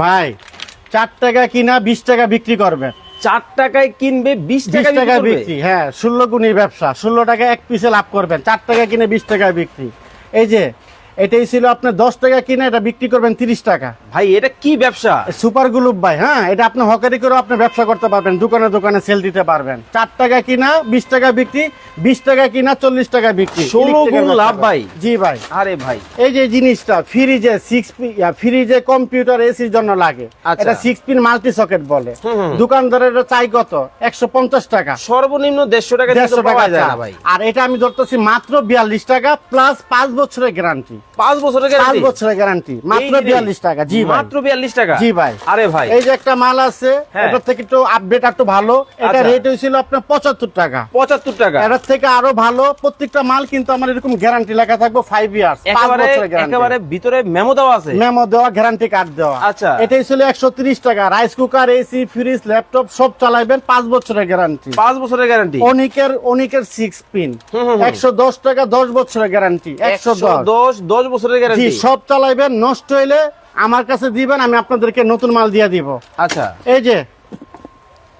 ভাই চার টাকা কিনা বিশ টাকা বিক্রি করবে। চার টাকায় কিনবে বিশ টাকা টাকা বিক্রি বিক্রি হ্যাঁ ষোলো গুণির ব্যবসা ষোলো টাকা এক পিসে লাভ করবেন চার টাকা কিনে বিশ টাকা বিক্রি। এই যে এটাই ছিল আপনার দশ টাকা কিনে এটা বিক্রি করবেন তিরিশ টাকা। ভাই এটা কি ব্যবসা? সুপার গ্লুপ ভাই হ্যাঁ এটা আপনি হকারি করেও আপনি ব্যবসা করতে পারবেন দোকানে দোকানে সেল দিতে পারবেন। চার টাকা কিনা বিশ টাকা বিক্রি বিশ টাকা কিনা চল্লিশ টাকা বিক্রি। 16 গুণ লাভ ভাই। জি ভাই। আরে ভাই। এই যে জিনিসটা ফ্রিজে সিক্স ফ্রিজে কম্পিউটার এসির জন্য লাগে। আচ্ছা। এটা সিক্স পিন মাল্টি সকেট বলে। দোকানদারের চাই কত? একশো পঞ্চাশ টাকা। সর্বনিম্ন দেড়শো টাকা দেড়শো টাকা যায় ভাই। আর এটা আমি ধরতেছি মাত্র বিয়াল্লিশ টাকা প্লাস পাঁচ বছরের গ্যারান্টি পাঁচ বছরের পাঁচ বছরের গ্যারান্টি মাত্র বিয়াল্লিশ টাকা জি মাত্র বিয়াল্লিশ টাকা? জি ভাই। আরে ভাই। এই যে একটা মাল আছে। এটার থেকে একটু আপডেট একটু ভালো। এটা। রেট হয়েছিল আপনার পঁচাত্তর টাকা। পঁচাত্তর টাকা। এটার থেকে আরও ভালো প্রত্যেকটা মাল কিন্তু আমার এরকম গ্যারান্টি লেখা থাকবে ফাইভ ইয়ার্স একেবারে বছরের গ্যারান্টি একেবারে ভিতরে মেমো দেওয়া আছে? মেমো দেওয়া গ্যারান্টি কার্ড দেওয়া। আচ্ছা। এটাই ছিল একশো তিরিশ টাকা। Rice cooker AC fridge laptop সব চালাইবেন পাঁচ বছরের গ্যারান্টি পাঁচ বছরের গ্যারান্টি অনিকের অনিকের সিক্স পিন। একশো দশ টাকা দশ বছরের গ্যারান্টি একশো দশ দশ দশ বছরের গ্যারান্টি সব চালাইবেন নষ্ট হইলে আমার কাছে দিবেন আমি আপনাদেরকে নতুন মাল দিয়ে দিব। আচ্ছা। এই যে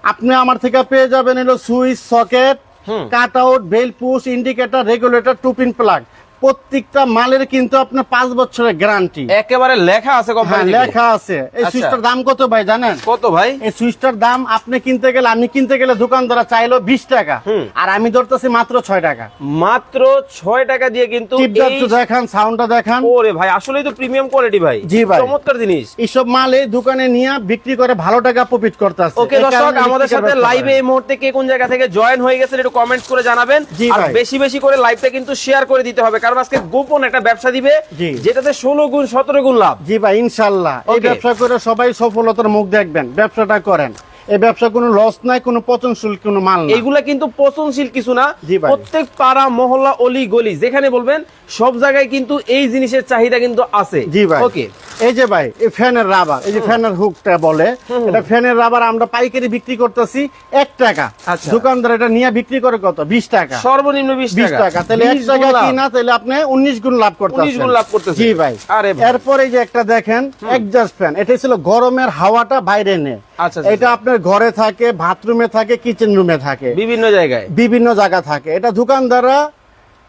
আপনি আমার থেকে পেয়ে যাবেন এলো switch socket. Cut out bell push indicator regulator two pin plug. প্রত্যেকটা মালের কিন্তু আপনার পাঁচ বছরের গ্যারান্টি একেবারে লেখা আছে হ্যাঁ কোম্পানি লেখা আছে। এই আচ্ছা। সুইচটার দাম কত ভাই জানেন? কত ভাই? এই সুইচটার দাম আপনি কিনতে গেলে আমি কিনতে গেলে দোকানদারা চাইলো বিশ টাকা। আর আমি ধরতেছি মাত্র ছয় টাকা। মাত্র ছয় টাকা দিয়ে কিন্তু দেখান সাউন্ডটা দেখান। ওরে ভাই আসলেই তো প্রিমিয়াম কোয়ালিটি ভাই। জি ভাই। চমৎকার জিনিস। এইসব মাল এই দোকানে নিয়ে বিক্রি করে ভালো টাকা প্রফিট করতেছে। ওকে দর্শক আমাদের সাথে লাইভে এই মুহূর্তে কে কোন জায়গা থেকে জয়েন হয়ে গেছেন একটু কমেন্টস করে জানাবেন। আর। বেশি বেশি করে লাইভটা কিন্তু শেয়ার করে দিতে হবে। কারণ আজকে গোপন একটা ব্যবসা দিবে। যেটাতে ষোলো গুণ সতেরো গুণ লাভ। জি ভাই ইনশাল্লাহ। এই ব্যবসা করে সবাই সফলতার মুখ দেখবেন ব্যবসাটা করেন। এই ব্যবসা কোনো লস নাই কোনো পচনশীল কোনো মাল না এইগুলা কিন্তু পচনশীল কিছু না। প্রত্যেক পাড়া মহল্লা অলি গলি যেখানে বলবেন সব জায়গায় কিন্তু এই জিনিসের চাহিদা কিন্তু আছে। জি ভাই। ওকে এই যে ভাই এই ফ্যানের রাবার এই যে ফ্যানের হুকটা বলে এটা ফ্যানের রাবার আমরা পাইকারি বিক্রি করতেছি এক টাকা। আচ্ছা। দোকানদার এটা নিয়ে বিক্রি করে কত? বিশ টাকা। সর্বনিম্ন বিশ টাকা। তাহলে এক টাকা। কিনা তাহলে আপনি উনিশ গুণ লাভ করতেছেন। 19 গুণ লাভ করতেছেন। জি ভাই। এরপরে যে একটা দেখেন একজাস্ট ফ্যান। এটা ছিল গরমের হাওয়াটা বাইরে নে। আচ্ছা, আচ্ছা। এটা আপনার ঘরে থাকে বাথরুমে থাকে কিচেন রুমে থাকে। বিভিন্ন জায়গায়? বিভিন্ন জায়গা থাকে। এটা দোকানদাররা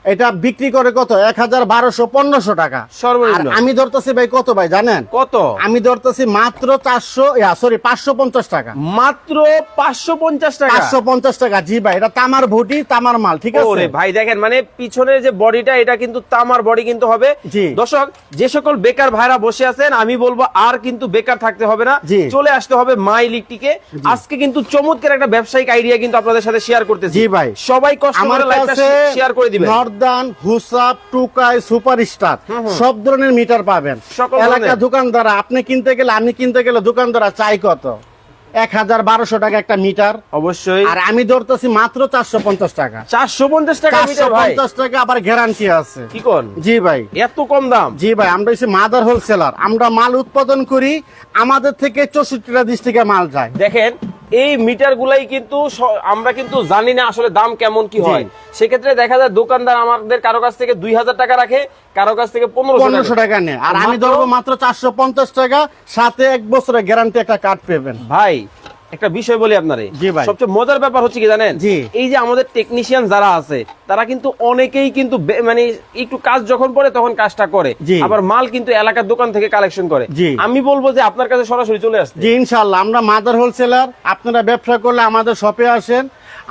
এটা বিক্রি করে কত? এক হাজার বারোশো পনেরোশো টাকা। সর্বনিম্ন। আমি ধরতেছি ভাই কত ভাই জানেন? কত? আমি ধরতেছি মাত্র চারশো সরি পাঁচশো পঞ্চাশ টাকা। মাত্র পাঁচশো পঞ্চাশ টাকা? পাঁচশো পঞ্চাশ টাকা জি ভাই এটা তামার ভুটি তামার মাল ঠিক আছে? ভাই দেখেন মানে পিছনের যে বডিটা এটা কিন্তু তামার বডি কিন্তু হবে। জি। দর্শক যে সকল বেকার ভাইরা বসে আছেন আমি বলব আর কিন্তু বেকার থাকতে হবে না। চলে আসতে হবে মা ইলেকট্রিকে আজকে কিন্তু চমৎকার একটা ব্যবসায়িক আইডিয়া কিন্তু আপনাদের সাথে শেয়ার করতেছি। জি ভাই। সবাই কষ্ট করে লাইভটা শেয়ার করে দিবেন। নর্দান হুসাপ টুকাই সুপার স্টার সব ধরনের মিটার পাবেন। এলাকা দোকানদার আপনি কিনতে গেলে আমি কিনতে গেলে দোকানদারা চাই কত? এক হাজার বারোশো টাকা একটা মিটার। অবশ্যই। আর আমি ধরতেছি মাত্র চারশো পঞ্চাশ টাকা। চারশো পঞ্চাশ টাকা চারশো পঞ্চাশ টাকা আবার গ্যারান্টি আছে। কি কোন? জি ভাই। এত কম দাম? জি ভাই আমরা হচ্ছে মাদার হোলসেলার আমরা মাল উৎপাদন করি আমাদের থেকে চৌষট্টিটা ডিস্ট্রিক্টে মাল যায়। দেখেন এই মিটার গুলাই কিন্তু আমরা কিন্তু জানি না আসলে দাম কেমন কি হয়। সেক্ষেত্রে দেখা যায় দোকানদার আমাদের কারও কাছ থেকে দুই হাজার টাকা রাখে কারও কাছ থেকে পনেরোশো পনেরোশো টাকা নেয়। আর আমি ধরবো মাত্র চারশো পঞ্চাশ টাকা সাথে এক বছরের গ্যারান্টি একটা কার্ড পেবেন। ভাই একটা বিষয় বলি আপনারে। সবচেয়ে মজার ব্যাপার হচ্ছে কি জানেন। এই যে আমাদের টেকনিশিয়ান যারা আছে তারা কিন্তু অনেকেই কিন্তু মানে একটু কাজ যখন পড়ে তখন কাজটা করে। আবার মাল কিন্তু এলাকার দোকান থেকে কালেকশন করে। আমি বলব যে আপনার কাছে সরাসরি চলে আসছে জি ইনশাল্লাহ আমরা মাদার হোলসেলার আপনারা ব্যবসা করলে আমাদের শপে আসেন।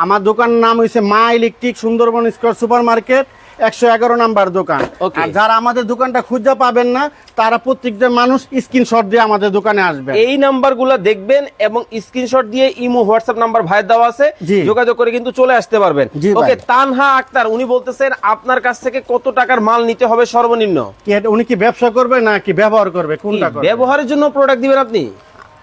আমার দোকানের নাম হয়েছে মা electric Sundarban square super market একশো এগারো নাম্বার দোকান। আর যারা আমাদের দোকানটা খুঁজে পাবেন না তারা প্রত্যেকটা মানুষ স্ক্রিনশট দিয়ে আমাদের দোকানে আসবেন। এই নাম্বার দেখবেন এবং স্ক্রিনশট দিয়ে ইমো হোয়াটসঅ্যাপ নাম্বার ভাইয়ের দেওয়া আছে। যোগাযোগ করে কিন্তু চলে আসতে পারবেন। ওকে তানহা আক্তার উনি বলতেছেন আপনার কাছ থেকে কত টাকার মাল নিতে হবে সর্বনিম্ন? উনি কি ব্যবসা করবে নাকি ব্যবহার করবে? কোনটা ব্যবহারের জন্য প্রোডাক্ট দিবেন আপনি?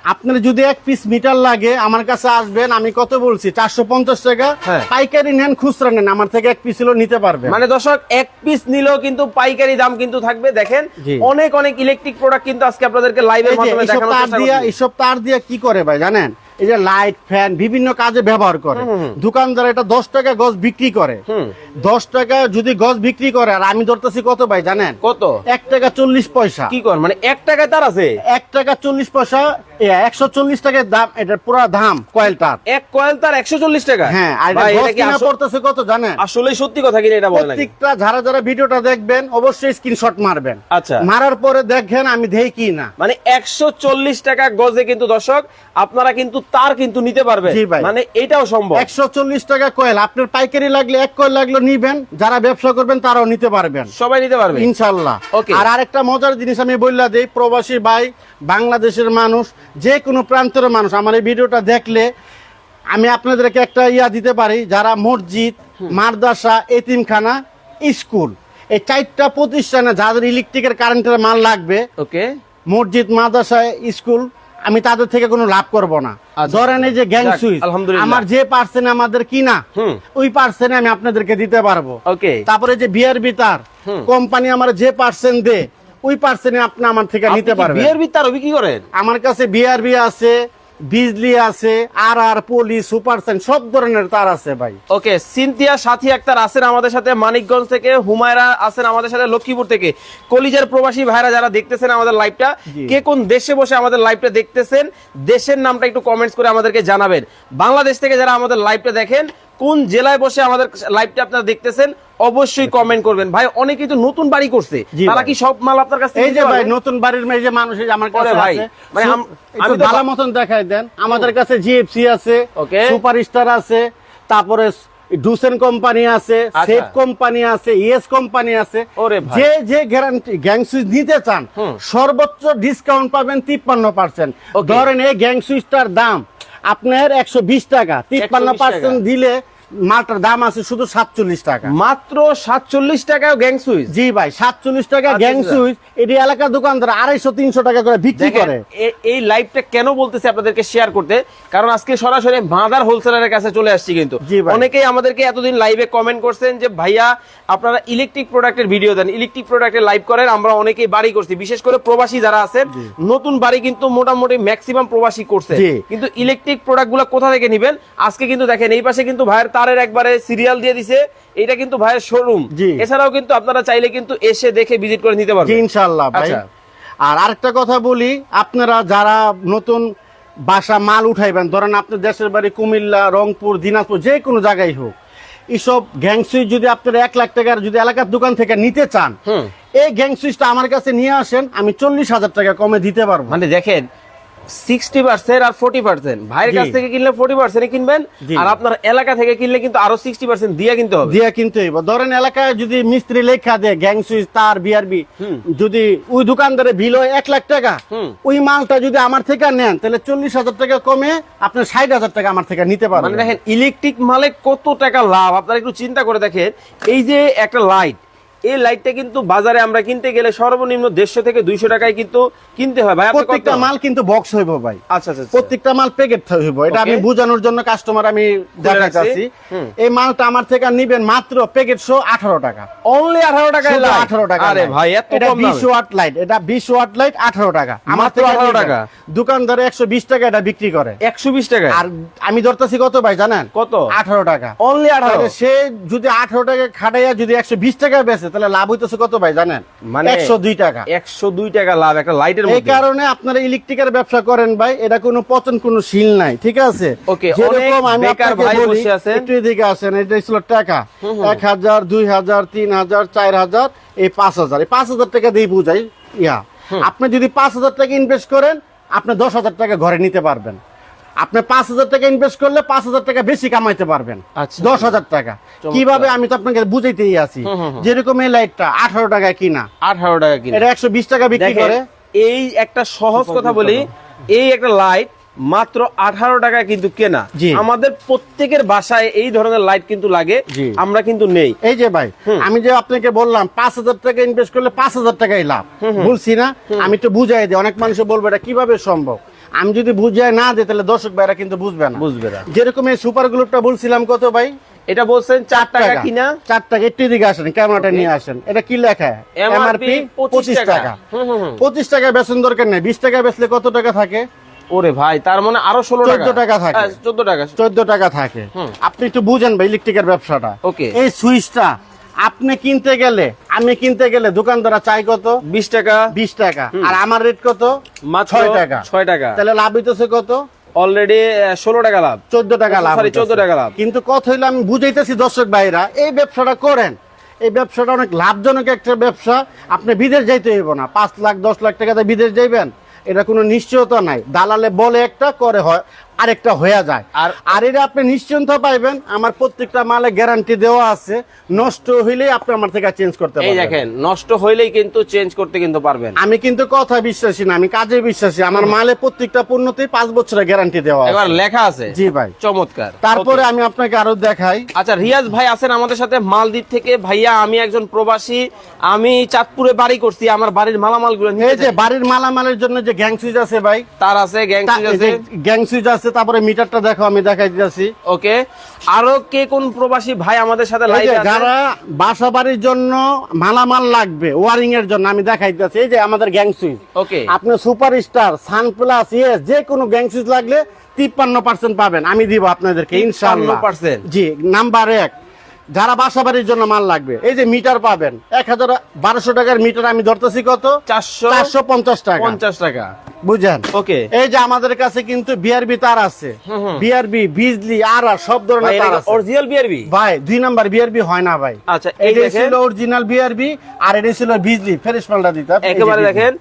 আপনার যদি এক পিস মিটার লাগে আমার কাছে আসবেন আমি কত বলছি? চারশো পঞ্চাশ টাকা। হ্যাঁ। পাইকারি নেন খুচরা নেন আমার থেকে এক পিস হলো নিতে পারবে। মানে দর্শক এক পিস নিলেও কিন্তু পাইকারি দাম কিন্তু থাকবে। দেখেন অনেক অনেক ইলেকট্রিক প্রোডাক্ট কিন্তু আজকে আপনাদেরকে লাইভের মাধ্যমে করছি। এইসব তার দিয়া কি করে ভাই জানেন? এই যে লাইট ফ্যান বিভিন্ন কাজে ব্যবহার করে। দোকানদার এটা দশ টাকা গজ বিক্রি করে। দশ টাকা যদি গজ বিক্রি করে আর আমি ধরতেছি কত ভাই জানেন? কত? এক টাকা চল্লিশ পয়সা। কি কর মানে এক টাকায় তার আছে? এক টাকা চল্লিশ পয়সা একশো চল্লিশ টাকার দাম এটা পুরো দাম কয়েলটার এক কয়েল তার একশো চল্লিশ টাকা? হ্যাঁ আর এটা গজ কিনা পড়তেছে কত জানেন? আসলেই সত্যি কথা কিনা এটা বলে নাকি? প্রত্যেকটা যারা যারা ভিডিওটা দেখবেন অবশ্যই স্ক্রিনশট মারবেন। আচ্ছা। মারার পরে দেখেন আমি দেই কি না। মানে একশো চল্লিশ টাকা গজে কিন্তু দর্শক আপনারা কিন্তু তার কিন্তু নিতে পারবে। মানে এটাও সম্ভব। একশো চল্লিশ টাকা কয়েল। আপনার পাইকারি লাগলে এক কয়েল লাগল নিবেন। যারা ব্যবসা করবেন তারাও নিতে পারবেন। সবাই নিতে পারবে। ইনশাল্লাহ। Okay. আর আরেকটা মজার জিনিস আমি বললা দেই প্রবাসী ভাই বাংলাদেশের মানুষ যে কোনো প্রান্তের মানুষ আমার এই ভিডিওটা দেখলে আমি আপনাদেরকে একটা ইয়া দিতে পারি যারা মসজিদ মাদ্রাসা এতিমখানা স্কুল এই চারটা প্রতিষ্ঠানে যাদের ইলেকট্রিকের কারেন্টের মাল লাগবে ওকে। মসজিদ মাদ্রাসা স্কুল আমি তাদের থেকে কোনো লাভ করব না। আচ্ছা। ধরেন এই যে গ্যাং সুইচ আমার যে পার্সেন আমাদের কিনা ওই পার্সেন আমি আপনাদেরকে দিতে পারব। তারপরে যে বিআরবি তার কোম্পানি আমার যে পার্সেন দে ওই পার্সেন্ট আপনি আমার থেকে নিতে পারবেন। বিআরবি তার বিক্রি করেন? আমার কাছে বিআরবি আছে বিজলি আছে আর আর পলি সুপার সব ধরনের তার আছে ভাই। ওকে সিনথিয়া সাথী একটা আছেন আমাদের সাথে মানিকগঞ্জ থেকে হুমায়রা আছেন আমাদের সাথে লক্ষ্মীপুর থেকে। কলিজার প্রবাসী ভাইরা যারা দেখতেছেন আমাদের লাইভটা কে কোন দেশে বসে আমাদের লাইভটা দেখতেছেন দেশের নামটা একটু কমেন্টস করে আমাদেরকে জানাবেন। বাংলাদেশ থেকে যারা আমাদের লাইভটা দেখেন কোন জেলায় বসে আমাদের লাইভটা আপনারা দেখতেছেন অবশ্যই কমেন্ট করবেন। ভাই অনেকেই তো নতুন বাড়ি করছে। তারা কি সব মাল আপনার কাছে এই যে ভাই নতুন বাড়ির মেয়ে যে মানুষ এই আমার কাছে ভাই, মানে আম- ভালো মতন দেখাই দেন। আমাদের কাছে জিএফসি আছে Okay. সুপার স্টার আছে তারপরে ডুসেন কোম্পানি আছে আচ্ছা। সেফ কোম্পানি আছে ইএস কোম্পানি আছে। ওরে যে যে গ্যারান্টি গ্যাং সুইচ নিতে চান সর্বোচ্চ ডিসকাউন্ট পাবেন তিপ্পান্ন পার্সেন্ট. ধরেন এই গ্যাং সুইচটার দাম আপনার একশো বিশ টাকা তিপ্পান্ন পার্সেন্ট দিলে মালটার দাম আছে শুধু সাতচল্লিশ টাকা। মাত্র সাতচল্লিশ টাকা গ্যাং সুইচ? জি ভাই সাতচল্লিশ টাকা আচ্ছা, গ্যাং আচ্ছা। সুইচ। এটি এলাকার দোকানদার আড়াইশো তিনশো টাকা করে বিক্রি করে। এই লাইভটা কেন বলতেছি আপনাদেরকে শেয়ার করতে? কারণ আজকে সরাসরি মাদার হোলসেলারের কাছে চলে আসছি কিন্তু। অনেকেই আমাদেরকে এতদিন লাইভে কমেন্ট করছেন যে ভাইয়া আপনারা ইলেকট্রিক প্রোডাক্টের ভিডিও দেন। ইলেকট্রিক প্রোডাক্টের লাইভ করেন আমরা অনেকেই বাড়ি করছি। বিশেষ করে প্রবাসী যারা আছেন নতুন বাড়ি কিন্তু মোটামুটি ম্যাক্সিমাম প্রবাসী করছে। কিন্তু ইলেকট্রিক প্রোডাক্টগুলো কোথা থেকে নিবেন? আজকে কিন্তু দেখেন এই পাশে কিন্তু ভাইয়ের তারের একবারে সিরিয়াল দিয়ে দিছে এটা কিন্তু ভাইয়ের শোরুম এছাড়াও কিন্তু আপনারা চাইলে কিন্তু এসে দেখে ভিজিট করে নিতে পারবেন। ইনশাল্লাহ ভাই। আচ্ছা। আর আরেকটা কথা বলি আপনারা যারা নতুন বাসা মাল উঠাইবেন ধরেন আপনার দেশের বাড়ি কুমিল্লা রংপুর দিনাজপুর যে কোনো জায়গায় হোক এইসব গ্যাং সুইচ যদি আপনারা এক লাখ টাকার যদি এলাকার দোকান থেকে নিতে চান এই গ্যাং সুইচটা আমার কাছে নিয়ে আসেন আমি চল্লিশ হাজার টাকা কমে দিতে পারব। মানে দেখেন সিক্সটি পার্সেন্ট আর ফোর্টি পার্সেন্ট ভাইয়ের কাছ থেকে কিনলে ফোর্টি পার্সেন্ট কিনবেন আর আপনার এলাকা থেকে কিনলে কিন্তু আরও সিক্সটি পার্সেন্ট দিয়ে কিনতে হবে। দিয়া কিনতে হইব। ধরেন এলাকায় যদি মিস্ত্রি লেখা দেয় গ্যাং সুইচ তার বিআরবি যদি ওই দোকানদারে বিল হয় এক লাখ টাকা ওই মালটা যদি আমার থেকে নেন তাহলে চল্লিশ হাজার টাকা কমে আপনার ষাট হাজার টাকা আমার থেকে নিতে মানে পারবেন দেখেন ইলেকট্রিক মালে কত টাকা লাভ? আপনারা একটু চিন্তা করে দেখেন এই যে একটা লাইট এই লাইটটা কিন্তু বাজারে আমরা কিনতে গেলে সর্বনিম্ন দেড়শো থেকে দুইশো টাকায় কিন্তু কিনতে হয়। ভাই প্রত্যেকটা মাল কিন্তু বক্স হইব ভাই। আচ্ছা আচ্ছা আচ্ছা। প্রত্যেকটা মাল প্যাকেট হইব। এটা আমি বোঝানোর জন্য কাস্টমার আমি দেখাচ্ছি। এই মালটা আমার থেকে নিবেন মাত্র প্যাকেট শো আঠারো টাকা। অনলি আঠারো light? 18 টাকা আরে ভাই এত এটা 20 ওয়াট লাইট এটা 20 ওয়াট লাইট 18 টাকা। আমার থেকে 18 নিবেন। টাকা। দোকানদারে 120 টাকা এটা বিক্রি করে। একশো বিশ টাকায়? আর আমি ধরতেছি কত ভাই জানেন? কত? 18 টাকা। অনলি আঠারো? সে যদি 18 টাকা খাটাইয়া যদি 120 টাকা বেচে তাহলে লাভ হইতেছে কত ভাই জানেন? মানে 102 টাকা। একশো দুই টাকা লাভ একটা লাইটের এই কারণে আপনারা ইলেকট্রিকের ব্যবসা করেন ভাই এটা কোনো পচন কোনো শিল নাই ঠিক আছে? যেরকম আমি আপনাকে বলি বসে আছেন। একটু এদিকে আসেন এটা ছিল টাকা। এক হাজার দুই হাজার তিন হাজার চার হাজার এই পাঁচ হাজার। এই পাঁচ হাজার টাকা দিয়ে বুঝাই ইয়া। আপনি যদি পাঁচ হাজার টাকা ইনভেস্ট করেন আপনি দশ হাজার টাকা ঘরে নিতে পারবেন। আপনি পাঁচ হাজার টাকা ইনভেস্ট করলে পাঁচ হাজার টাকা বেশি কামাইতে পারবেন। আচ্ছা। দশ হাজার টাকা। কীভাবে আমি তো আপনাকে বুঝাইতেই আছি। যেরকম এই লাইটটা আঠারো টাকায় কিনা। আঠারো টাকা কিনা। এটা একশো বিশ টাকা বিক্রি করে। এই একটা সহজ কথা বলি এই একটা লাইট মাত্র আঠারো টাকা কিন্তু কেনা। আমাদের প্রত্যেকের বাসায় এই ধরনের লাইট কিন্তু লাগে আমরা কিন্তু নেই। এই যে ভাই আমি যে আপনাকে বললাম পাঁচ হাজার টাকা ইনভেস্ট করলে পাঁচ হাজার টাকাই লাভ। বলছি না। আমি তো বুঝাই দিই অনেক মানুষ বলবে এটা কীভাবে সম্ভব? আমি যদি বুঝাই না দিই তাহলে দর্শক ভাইরা কিন্তু বুঝবে না। বুঝবে না। যেরকম এই সুপার গ্লুপটা বলছিলাম কত ভাই? এটা বলছেন চার টাকা কিনা? চার টাকা একটু দিকে আসেন ক্যামেরাটা নিয়ে আসেন। এটা কি লেখা? এমআরপি 25 পঁচিশ টাকা। পঁচিশ টাকা বেতন দরকার নেই। বিশ টাকা বেচলে কত টাকা থাকে? ওরে ভাই তার মানে আরও ষোলো 14 টাকা থাকে। চোদ্দ টাকা। চোদ্দ টাকা থাকে। আপনি একটু বুঝেন ভাই ইলেকট্রিকের ব্যবসাটা। ওকে। এই সুইচটা আপনি কিনতে গেলে আমি কিনতে গেলে দোকানদারা চাই কত? বিশ টাকা। বিশ টাকা। আর আমার রেট কত? ছয় টাকা। ছয় টাকা। তাহলে লাভ হইতেছে কত? অলরেডি ষোলো টাকা লাভ। চোদ্দ টাকা লাভ Sorry, হইতেছে। 14 টাকা লাভ। কিন্তু কথা হইল আমি বুঝাইতেছি দর্শক ভাইরা এই ব্যবসাটা করেন। এই ব্যবসাটা অনেক লাভজনক একটা ব্যবসা। আপনি বিদেশ যাইতে হইব না। পাঁচ লাখ দশ লাখ টাকাতে বিদেশ যাইবেন। এটা কোনো নিশ্চয়তা নাই। দালালে বলে একটা করে হয়। আরেকটা হয়ে যায়। আর আর- এটা আপনি নিশ্চিন্ত পাইবেন আমার প্রত্যেকটা মালে গ্যারান্টি দেওয়া আছে নষ্ট হইলেই আপনি আমার থেকে চেঞ্জ করতে এই পারবেন। দেখেন নষ্ট হইলেই কিন্তু চেঞ্জ করতে কিন্তু পারবেন। আমি কিন্তু কথা বিশ্বাসী না আমি কাজে বিশ্বাসী। আমার মালে প্রত্যেকটা পণ্যতেই পাঁচ বছরের গ্যারান্টি দেওয়া আছে। এবার লেখা আছে। জি ভাই। চমৎকার। তারপরে আমি আপনাকে আরও দেখাই। আচ্ছা রিয়াজ ভাই আছেন আমাদের সাথে মালদ্বীপ থেকে। ভাইয়া আমি একজন প্রবাসী আমি চাঁদপুরে বাড়ি করছি আমার বাড়ির মালামালগুলো এই যে বাড়ির মালামালের জন্য যে গ্যাং সুইচ আছে ভাই তার আছে গ্যাং আছে। গ্যাং সুইচ আছে তারপরে মিটারটা দেখো আমি দেখাই দিতেছি। ওকে আরও কে কোন প্রবাসী ভাই আমাদের সাথে আছে? যারা বাসা বাড়ির জন্য মালামাল লাগবে ওয়ারিং এর জন্য আমি দেখাই দিতেছি। এই যে আমাদের গ্যাং সুইচ। ওকে। আপনি super star sun plus yes যে কোনো গ্যাং সুইচ লাগলে তিপ্পান্ন পার্সেন্ট পাবেন। আমি দিব আপনাদেরকে ইনশাল্লাহ 53% জি নাম্বার এক। যারা বাসা বাড়ির জন্য মাল লাগবে এই যে মিটার পাবেন এক হাজার বারোশো টাকার মিটার আমি ধরতেছি কত? চারশো চারশো পঞ্চাশ টাকা। পঞ্চাশ টাকা। বুঝেন? ওকে। এই যে আমাদের কাছে কিন্তু বিআরবি তার আছে। বিআরবি বিজলি আর আর সব ধরনের তার আছে। Original BRB? ভাই দুই নাম্বার বিআরবি হয় না ভাই। আচ্ছা এই এটা ছিল অরিজিনাল বিআরবি আর এটা ছিল বিজলি ফ্রেশ এই যে একেবারে দেখেন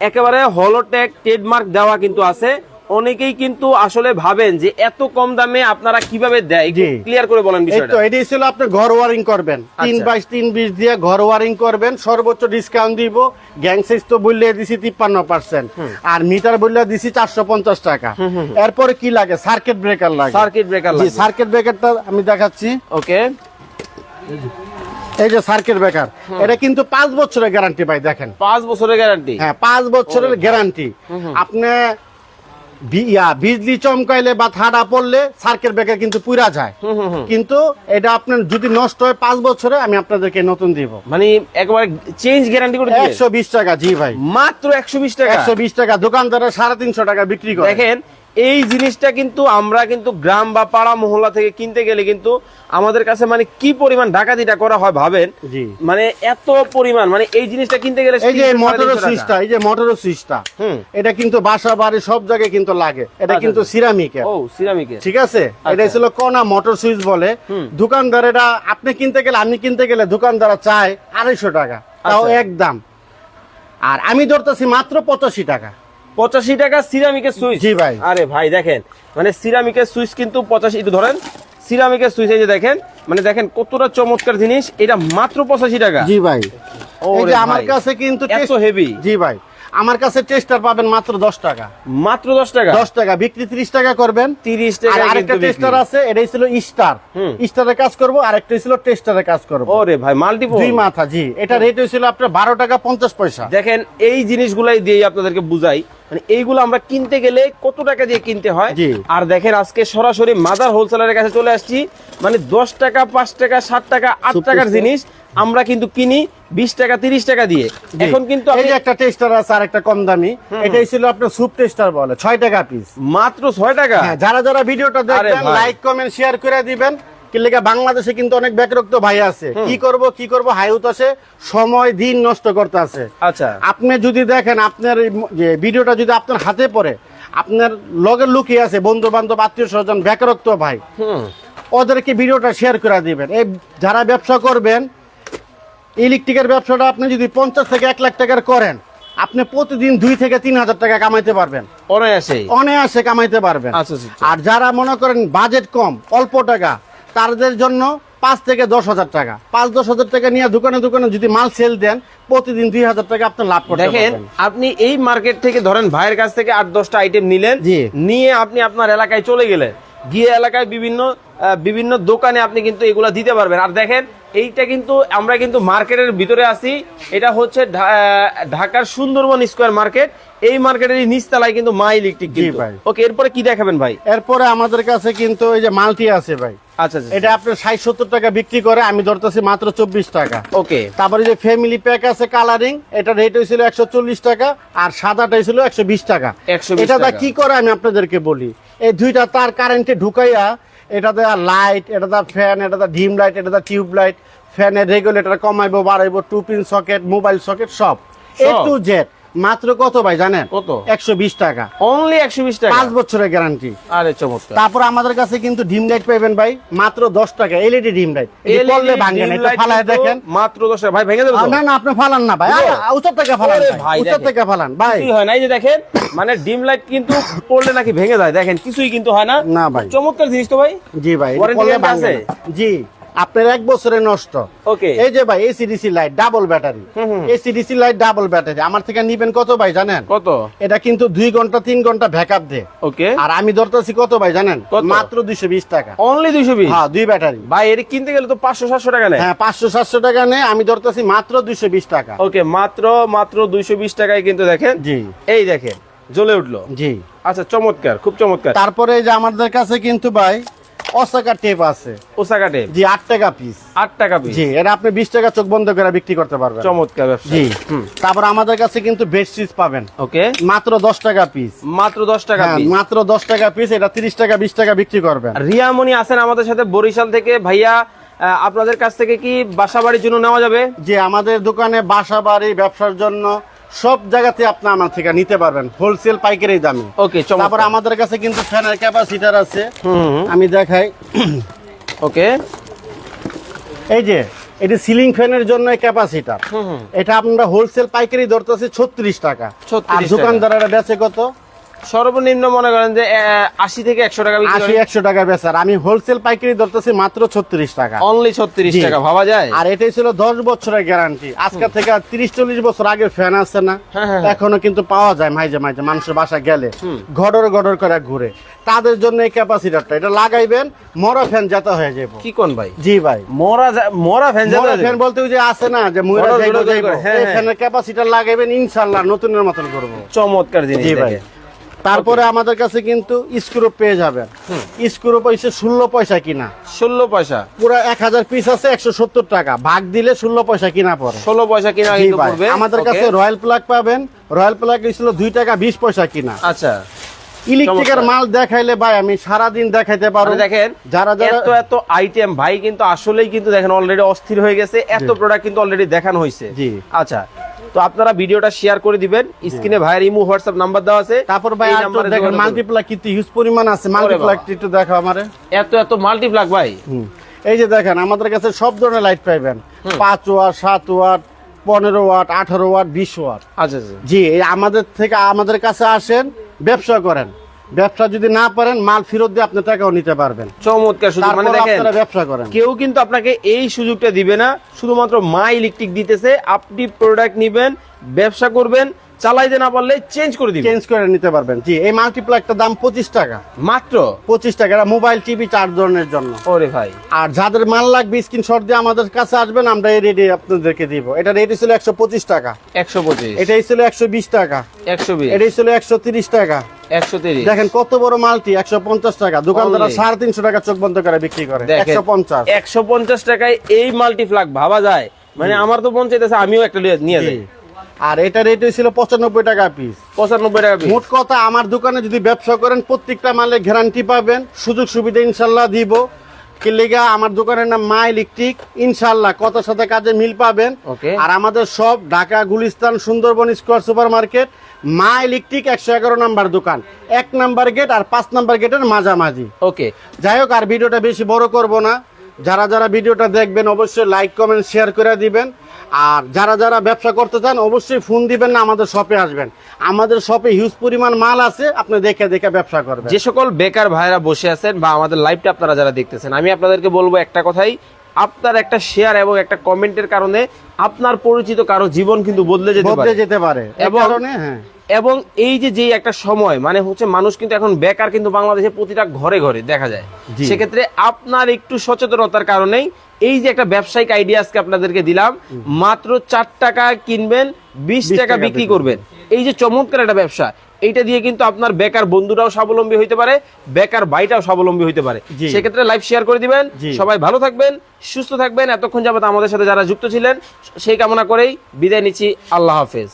একেবারে হলোটেক ট্রেডমার্ক দেওয়া কিন্তু আছে। অনেকেই কিন্তু আসলে ভাবেন যে এত কম দামে আপনারা কীভাবে দেয়। ক্লিয়ার করে বলেন বিষয়টা। এটাই ছিল আপনি ঘর ওয়ারিং করবেন। তিন আচ্ছা। বাইশ তিন বিশ দিয়ে ঘর ওয়ারিং করবেন সর্বোচ্চ ডিসকাউন্ট দিব। গ্যাং সাইজ তো বললে দিছি তিপ্পান্ন পার্সেন্ট আর মিটার বললে দিছি চারশো পঞ্চাশ টাকা। এরপরে কি লাগে? সার্কিট ব্রেকার লাগে। সার্কিট ব্রেকার সার্কিট ব্রেকারটা আমি দেখাচ্ছি। ওকে এই যে সার্কিট ব্রেকার এটা কিন্তু পাঁচ বছরের গ্যারান্টি পাই দেখেন। পাঁচ বছরের গ্যারান্টি হ্যাঁ পাঁচ বছরের গ্যারান্টি আপনি বি- ইয়া, বিজলি চমকাইলে বা ঠাডা পড়লে সার্কেল ব্রেকার কিন্তু পুরা যায়। কিন্তু এটা আপনার যদি নষ্ট হয় পাঁচ বছরে আমি আপনাদেরকে নতুন দিব। মানে একবার চেঞ্জ গ্যারান্টি করে একশো বিশ টাকা জি ভাই। মাত্র একশো বিশ টাকা? একশো বিশ টাকা দোকানদারের সাড়ে তিনশো টাকা বিক্রি করে। দেখেন এই জিনিসটা কিন্তু আমরা কিন্তু গ্রাম বা পাড়া মহল্লা থেকে কিনতে গেলে কিন্তু আমাদের কাছে মানে কি পরিমাণ ডাকাতিটা করা হয় ভাবেন? মানে এত পরিমাণ মানে এই জিনিসটা কিনতে গেলে এই যে টাকা। সুইচটা এই যে মোটরের সুইচটা। এটা কিন্তু বাসা বাড়ি সব জায়গায় কিন্তু লাগে। এটা আচ্ছা, কিন্তু সিরামিকের। ও সিরামিকের। ঠিক আছে? এটা ছিল কোনা মোটর সুইচ বলে দোকানদার এটা আপনি কিনতে গেলে আমি কিনতে গেলে দোকানদার চায় আড়াইশো টাকা। তাও আচ্ছা। একদম। আর আমি ধরতেছি মাত্র পঁচাশি টাকা। পঁচাশি টাকা সিরামিকের সুইচ। জি ভাই। আরে ভাই দেখেন মানে সিরামিকের সুইচ কিন্তু পঁচাশি একটু ধরেন সিরামিকের সুইচ এই যে দেখেন মানে দেখেন কতটা চমৎকার জিনিস এটা মাত্র পঁচাশি টাকা। জি ভাই। এই ওরে যে আমার কাছে কিন্তু হেভি জি ভাই। আমার কাছে টেস্টার পাবেন মাত্র দশ টাকা। মাত্র দশ টাকা? দশ টাকা বিক্রি ত্রিশ টাকা করবেন। তিরিশ আর টাকা আরেকটা টেস্টার আছে এটাই ছিল স্টার। স্টারের কাজ করব আরেকটা ছিল টেস্টারের কাজ করব। ওরে ভাই মাল্টিপল দুই মাথা জি। এটা রেট হয়েছিল আপনার বারো টাকা পঞ্চাশ পয়সা। দেখেন এই জিনিসগুলাই দিয়ে আপনাদেরকে বুঝাই। মানে এইগুলো আমরা কিনতে গেলে কত টাকা দিয়ে কিনতে হয়? আর দেখেন আজকে সরাসরি মাদার হোলসেলারের কাছে চলে আসছি। মানে দশ টাকা পাঁচ টাকা সাত টাকা আট টাকার জিনিস। আমরা কিন্তু কিনি বিশ টাকা তিরিশ টাকা দিয়ে। এখন কিন্তু এই যে একটা টেস্টার আছে আর একটা কম দামি এটাই ছিল আপনার সুপ টেস্টার বলে ছয় টাকা পিস মাত্র ছয় টাকা? হ্যাঁ যারা যারা ভিডিওটা দেখবেন লাইক কমেন্ট শেয়ার করে দিবেন। কিলেকা বাংলাদেশে কিন্তু অনেক ব্যাকরক্ত ভাই আছে। কি করব কি করব হাইউত আছে সময় দিন নষ্ট করতে আছে। আচ্ছা। আপনি যদি দেখেন আপনার যে ভিডিওটা যদি আপনার হাতে পড়ে আপনার লগের লুকিয়ে আছে বন্ধু বান্ধব আত্মীয় স্বজন ব্যাকরক্ত ভাই ওদেরকে ভিডিওটা শেয়ার করে দিবেন। এই যারা ব্যবসা করবেন ইলেকট্রিকের ব্যবসাটা আপনি যদি পঞ্চাশ থেকে এক লাখ টাকার করেন আপনি প্রতিদিন দুই থেকে তিন হাজার টাকা কামাইতে পারবেন। অনায়াসে অনায়াসে কামাইতে পারবেন। আচ্ছা, আচ্ছা, আচ্ছা। আর যারা মনে করেন বাজেট কম অল্প টাকা তাদের জন্য পাঁচ থেকে দশ হাজার টাকা। পাঁচ দশ হাজার টাকা নিয়ে দোকানে দোকানে যদি মাল সেল দেন প্রতিদিন দুই হাজার টাকা আপনি লাভ করতে দেখেন আপনি এই মার্কেট থেকে ধরেন ভাইয়ের কাছ থেকে আট দশটা আইটেম নিলেন। নিয়ে আপনি আপনার এলাকায় চলে গেলেন। গিয়ে এলাকায় বিভিন্ন বিভিন্ন দোকানে আপনি কিন্তু এগুলা দিতে পারবেন। আর দেখেন এইটা কিন্তু আমরা কিন্তু মার্কেটের ভিতরে আছি। এটা হচ্ছে ঢাকার সুন্দরবন স্কোয়ার মার্কেট। এই মার্কেটের নিচতলায় কিন্তু মা ইলেকট্রিক ওকে এরপরে কি দেখাবেন ভাই? এরপরে আমাদের কাছে কিন্তু এই যে মালটি আছে ভাই। আচ্ছা আচ্ছা এটা আপনার ষাট সত্তর টাকা বিক্রি করে আমি ধরতেছি মাত্র চব্বিশ টাকা। ওকে। তারপরে যে ফ্যামিলি প্যাক আছে কালারিং এটা রেট হয়েছিল একশো চল্লিশ টাকা আর সাদাটা হয়েছিল একশো বিশ টাকা। 120 এটা কি করে আমি আপনাদেরকে বলি? এই দুইটা তার কারেন্টে ঢুকাইয়া এটাতে লাইট এটা এটাতে ফ্যান এটা এটাতে ডিম লাইট এটা এটাতে টিউব লাইট ফ্যানের রেগুলেটর কমাইবো বাড়াইবো two pin socket mobile socket সব। এ টু জেড মাত্র কত ভাই জানেন? কত? একশো বিশ টাকা। অনলি একশো বিশ টাকা? পাঁচ বছরের গ্যারান্টি আরে চমৎকার। তারপর আমাদের কাছে কিন্তু ডিম লাইট পাবেন ভাই মাত্র দশ টাকা এলইডি ডিম লাইট করলে ভাঙেন dim ফালায় দেখেন। মাত্র দশ টাকা। ভাই ভেঙে দেবো না না আপনি ফালান না ভাই। উত্তর থেকে ফালান উত্তর থেকে ফালান ভাই। কিছুই হয় না। এই যে দেখেন মানে ডিম লাইট কিন্তু পড়লে নাকি ভেঙে যায়। দেখেন কিছুই কিন্তু হয় না। না ভাই। চমৎকার জিনিস তো ভাই। জি ভাই ভাঙবে আছে? জি। আপনার এক বছরে নষ্ট। ওকে এই যে ভাই AC DC light double battery. AC DC light double battery আমার থেকে নিবেন কত ভাই জানেন? কত? এটা কিন্তু দুই ঘণ্টা তিন ঘণ্টা ব্যাকআপ দে ওকে আর আমি ধরতেছি কত ভাই জানেন? মাত্র দুইশো বিশ টাকা। অনলি দুইশো বিশ? হ্যাঁ দুই ব্যাটারি ভাই এর কিনতে গেলে তো পাঁচশো সাতশো টাকা নেয়। হ্যাঁ পাঁচশো সাতশো টাকা নেই আমি ধরতেছি মাত্র দুইশো বিশ টাকা। ওকে মাত্র মাত্র দুইশো বিশ টাকায় কিন্তু দেখেন। জি। এই দেখেন জ্বলে উঠল। জি। আচ্ছা চমৎকার খুব চমৎকার। তারপরে এই যে আমাদের কাছে কিন্তু ভাই অসাকা টেপ আছে। ওসাকা টেপ জি আট টাকা পিস আট টাকা পিস জি এটা আপনি বিশ টাকা চোখ বন্ধ করে বিক্রি করতে পারবেন। চমৎকার ব্যবসা। জি। তারপর আমাদের কাছে কিন্তু বেডশিট পাবেন। ওকে। মাত্র দশ টাকা পিস মাত্র দশ টাকা হ্যাঁ পিস মাত্র দশ টাকা পিস এটা তিরিশ টাকা বিশ টাকা বিক্রি করবেন। রিয়ামণি আছেন আমাদের সাথে বরিশাল থেকে। ভাইয়া আপনাদের কাছ থেকে কি বাসা বাড়ির জন্য নেওয়া যাবে? যে আমাদের দোকানে বাসা বাড়ি ব্যবসার জন্য সব জায়গাতে আপনি আমার থেকে নিতে পারবেন। হোলসেল পাইকারি দামে। ওকে তারপর আমাদের কাছে কিন্তু ফ্যানের ক্যাপাসিটার আছে। আমি দেখাই। ওকে এই যে এটা সিলিং ফ্যানের জন্য ক্যাপাসিটার এটা আপনারা হোলসেল পাইকারি ধরতেছে ছত্রিশ টাকা। 36 আর। দোকানদারেরা বেচে কত? সর্বনিম্ন মনে করেন যে আশি থেকে একশো টাকা আশি একশো টাকা বেচার। আমি হোলসেল পাইকারি ধরতেছি মাত্র ছত্রিশ টাকা। অনলি ছত্রিশ টাকা ভাবা যায়? আর এটাই ছিল দশ বছরের গ্যারান্টি আজকে থেকে তিরিশ চল্লিশ বছর আগে ফ্যান আছে না। হ্যাঁ, হ্যাঁ, এখনও কিন্তু পাওয়া যায় মাঝে মাঝে মানুষের বাসা গেলে ঘডর ঘডর করে ঘুরে। তাদের জন্য এই ক্যাপাসিটারটা এটা লাগাইবেন মরা ফ্যান যাতা হয়ে যাব কি কোন ভাই? জি ভাই। মরা মরা ফ্যান মরা ফ্যান বলতে ওই যে আছে না যে মুইরা যাইবো হ্যাঁ, এই হ্যাঁ। ফ্যানের ক্যাপাসিটার লাগাইবেন ইনশাল্লাহ নতুনের মতন করব। চমৎকার জিনিস জি ভাই। তারপরে আমাদের কাছে কিন্তু স্ক্রু পেয়ে যাবেন। স্ক্রু পয়সা ষোলো পয়সা কিনা। ষোলো পয়সা। পুরো এক হাজার পিস আছে একশো সত্তর টাকা। ভাগ দিলে ষোলো পয়সা কিনা পড়ে। ষোলো পয়সা কিনা আমাদের কাছে রয়্যাল প্লাগ পাবেন। রয়্যাল প্লাগ ছিল দুই টাকা বিশ পয়সা কিনা। আচ্ছা। ইলেকট্রিকের মাল দেখাইলে ভাই আমি সারাদিন দেখাইতে পারব মানে দেখেন যারা যারা এত এত আইটেম ভাই কিন্তু আসলেই কিন্তু দেখেন অলরেডি অস্থির হয়ে গেছে। এত প্রোডাক্ট কিন্তু অলরেডি দেখানো হয়েছে জি। আচ্ছা তো আপনারা ভিডিওটা শেয়ার করে দিবেন। স্ক্রিনে ভাইয়ের ইমো হোয়াটসঅ্যাপ নাম্বার দেওয়া আছে। তারপর ভাই নাম্বারে দেখেন মাল্টিপ্লাক কিতে হিউজ পরিমাণ আছে। মাল্টিপ্লাক। একটু দেখো আমারে। এত এত মাল্টিপ্লাক ভাই। এই যে দেখেন আমাদের কাছে সব ধরনের লাইট পাইবেন। পাঁচ ওয়াট সাত ওয়াট পনেরো ওয়াট আঠারো ওয়াট বিশ ওয়াট আচ্ছা আচ্ছা। জি এই আমাদের থেকে আমাদের কাছে আসেন ব্যবসা করেন। ব্যবসা যদি না পারেন মাল ফেরত দিয়ে আপনি টাকাও নিতে পারবেন। চমৎকার সুযোগ। মানে দেখেন ব্যবসা করেন। কেউ কিন্তু আপনাকে এই সুযোগটা দিবে না। শুধুমাত্র মা ইলেকট্রিক দিতেছে আপনি প্রোডাক্ট নিবেন ব্যবসা করবেন চালাইতে না পারলে চেঞ্জ করে দিবেন। চেঞ্জ করে নিতে পারবেন। জি এই মাল্টিপ্লাগটার দাম পঁচিশ টাকা। মাত্র? পঁচিশ টাকা এটা মোবাইল টিভি চার ধরনের জন্য। ওরে ভাই। আর যাদের মাল লাগবে স্ক্রিনশট দিয়ে আমাদের কাছে আসবেন আমরা এই রেডি আপনাদেরকে দিব। এটা রেডি ছিল একশো পঁচিশ টাকা। একশো পঁচিশ। এটাই ছিল একশো বিশ টাকা। একশো বিশ। এটাই ছিল একশো তিরিশ টাকা। দেখেন কত বড় মালটি টাকা। দোকানদাররা টাকা চোখ বন্ধ করে বিক্রি করে। টাকায় এই ভাবা যায়? মানে আমার তো মন চাইতেছে আমিও একটা লিয়ে- নিয়ে যাই। আর এটা রেট হয়েছিল পঁচানব্বই টাকা পিস পঁচানব্বই টাকা। মোট কথা আমার দোকানে যদি ব্যবসা করেন প্রত্যেকটা মালে গ্যারান্টি পাবেন। সুযোগ সুবিধা ইনশাল্লাহ দিব। কিলিগা আমার দোকানের নাম মা ইলেকট্রিক ইনশাল্লাহ কথার সাথে কাজে মিল পাবেন. আর আমাদের সব Dhaka Gulistan Sundarban square super market মা ইলেকট্রিক একশো এগারো নাম্বার দোকান। এক নাম্বার গেট আর পাঁচ নাম্বার গেটের মাঝামাঝি। ওকে। যাই হোক আর ভিডিওটা বেশি বড় করব না। যারা যারা ভিডিওটা দেখবেন অবশ্যই লাইক কমেন্ট শেয়ার করে দিবেন। আর যারা যারা ব্যবসা করতে চান অবশ্যই ফোন দিবেন না আমাদের শপে আসবেন। আমাদের শপে হিউজ পরিমাণ মাল আছে আপনি দেখে দেখে ব্যবসা করবেন। যে সকল বেকার ভাইরা বসে আছেন বা আমাদের লাইভটা আপনারা যারা দেখতেছেন আমি আপনাদেরকে বলব একটা কথাই আপনার একটা শেয়ার এবং একটা কমেন্টের কারণে আপনার পরিচিত কারও জীবন কিন্তু বদলে যেতে পারে। যেতে পারে। এবং- হ্যাঁ। এবং এই যে যে একটা সময় মানে হচ্ছে মানুষ কিন্তু এখন বেকার কিন্তু বাংলাদেশে প্রতিটা ঘরে ঘরে দেখা যায়। সেক্ষেত্রে আপনার একটু সচেতনতার কারণেই এই যে একটা ব্যবসায়িক আইডিয়া আজকে আপনাদেরকে দিলাম মাত্র চার টাকা কিনবেন বিশ টাকা বিক্রি বিক্রি। করবেন। এই যে চমৎকার একটা ব্যবসা এইটা দিয়ে কিন্তু আপনার বেকার বন্ধুরাও স্বাবলম্বী হইতে পারে বেকার ভাইটাও স্বাবলম্বী হইতে পারে। সেক্ষেত্রে লাইভ শেয়ার করে দিবেন। সবাই ভালো থাকবেন সুস্থ থাকবেন এতক্ষণ যাবত আমাদের সাথে যারা যুক্ত ছিলেন সেই কামনা করেই বিদায় নিচ্ছি। আল্লাহ হাফেজ।